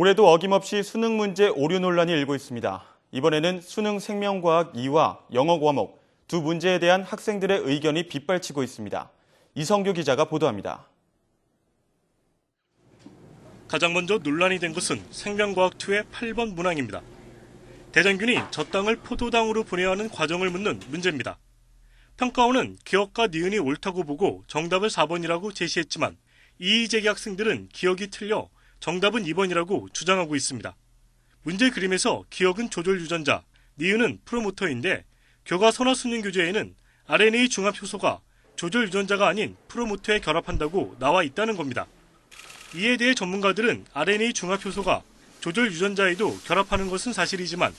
올해도 어김없이 수능 문제 오류 논란이 일고 있습니다. 이번에는 수능 생명과학 2와 영어 과목 두 문제에 대한 학생들의 의견이 빗발치고 있습니다. 이성규 기자가 보도합니다. 가장 먼저 논란이 된 것은 생명과학2의 8번 문항입니다. 대장균이 저 땅을 포도당으로 보내야 하는 과정을 묻는 문제입니다. 평가원은 기억과 니은이 옳다고 보고 정답을 4번이라고 제시했지만 이의제기 학생들은 기억이 틀려 정답은 2번이라고 주장하고 있습니다. 문제 그림에서 기억은 조절 유전자, 니은은 프로모터인데 교과 선화 수능 교재에는 RNA 중합 효소가 조절 유전자가 아닌 프로모터에 결합한다고 나와 있다는 겁니다. 이에 대해 전문가들은 RNA 중합 효소가 조절 유전자에도 결합하는 것은 사실이지만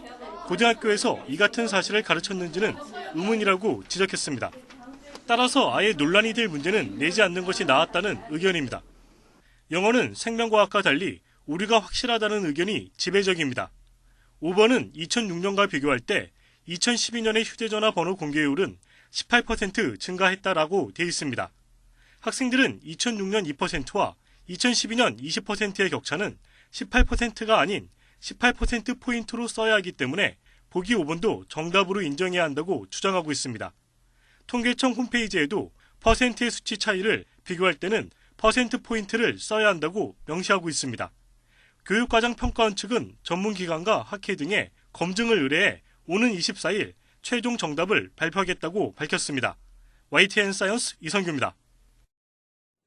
고등학교에서 이 같은 사실을 가르쳤는지는 의문이라고 지적했습니다. 따라서 아예 논란이 될 문제는 내지 않는 것이 나았다는 의견입니다. 영어는 생명과학과 달리 우리가 확실하다는 의견이 지배적입니다. 5번은 2006년과 비교할 때 2012년의 휴대전화 번호 공개율은 18% 증가했다라고 돼 있습니다. 학생들은 2006년 2%와 2012년 20%의 격차는 18%가 아닌 18%포인트로 써야 하기 때문에 보기 5번도 정답으로 인정해야 한다고 주장하고 있습니다. 통계청 홈페이지에도 퍼센트의 수치 차이를 비교할 때는 퍼센트 포인트를 써야 한다고 명시하고 있습니다. 교육과정 평가원 측은 전문기관과 학회 등에 검증을 의뢰해 오는 24일 최종 정답을 발표하겠다고 밝혔습니다. YTN 사이언스 이성규입니다.